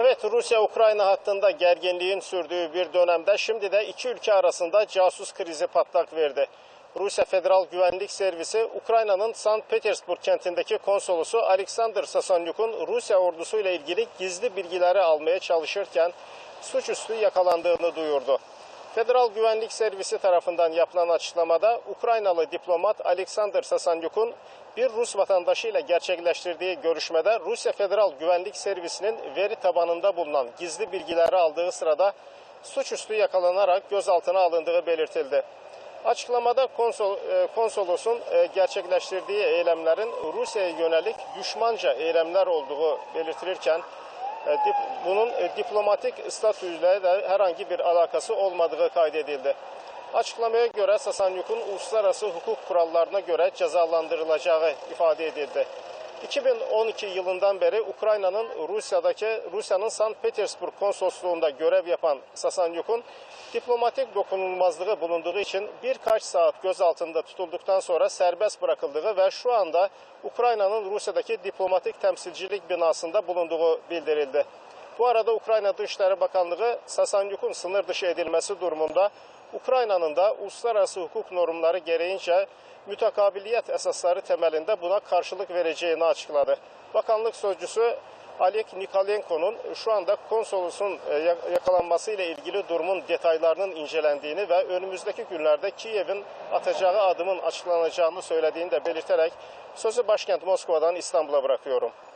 Evet Rusya-Ukrayna hattında gerginliğin sürdüğü bir dönemde şimdi de iki ülke arasında casus krizi patlak verdi. Rusya Federal Güvenlik Servisi Ukrayna'nın St. Petersburg kentindeki konsolosu Alexander Sasanyuk'un Rusya ordusuyla ilgili gizli bilgileri almaya çalışırken suçüstü yakalandığını duyurdu. Federal Güvenlik Servisi tarafından yapılan açıklamada Ukraynalı diplomat Alexander Sasanyuk'un bir Rus vatandaşıyla gerçekleştirdiği görüşmede Rusya Federal Güvenlik Servisi'nin veri tabanında bulunan gizli bilgileri aldığı sırada suçüstü yakalanarak gözaltına alındığı belirtildi. Açıklamada konsol, e, konsolosun e, gerçekleştirdiği eylemlerin Rusya'ya yönelik düşmanca eylemler olduğu belirtilirken bunun e, diplomatik statüyle de herhangi bir alakası olmadığı kaydedildi. Açıklamaya göre Sasanyuk'un uluslararası hukuk kurallarına göre cezalandırılacağı ifade edildi. 2012 yılından beri Ukrayna'nın Rusya'daki Rusya'nın St. Petersburg konsolosluğunda görev yapan Sasanyuk'un diplomatik dokunulmazlığı bulunduğu için birkaç saat gözaltında tutulduktan sonra serbest bırakıldığı ve şu anda Ukrayna'nın Rusya'daki diplomatik temsilcilik binasında bulunduğu bildirildi. Bu arada Ukrayna Dışişleri Bakanlığı Sasanyuk'un sınır dışı edilmesi durumunda Ukrayna'nın da uluslararası hukuk normları gereğince mütekabiliyet esasları temelinde buna karşılık vereceğini açıkladı. Bakanlık sözcüsü Alek Nikolenko'nun şu anda konsolosun e, yakalanması ile ilgili durumun detaylarının incelendiğini ve önümüzdeki günlerde Kiev'in atacağı adımın açıklanacağını söylediğini de belirterek sözü başkent Moskova'dan İstanbul'a bırakıyorum.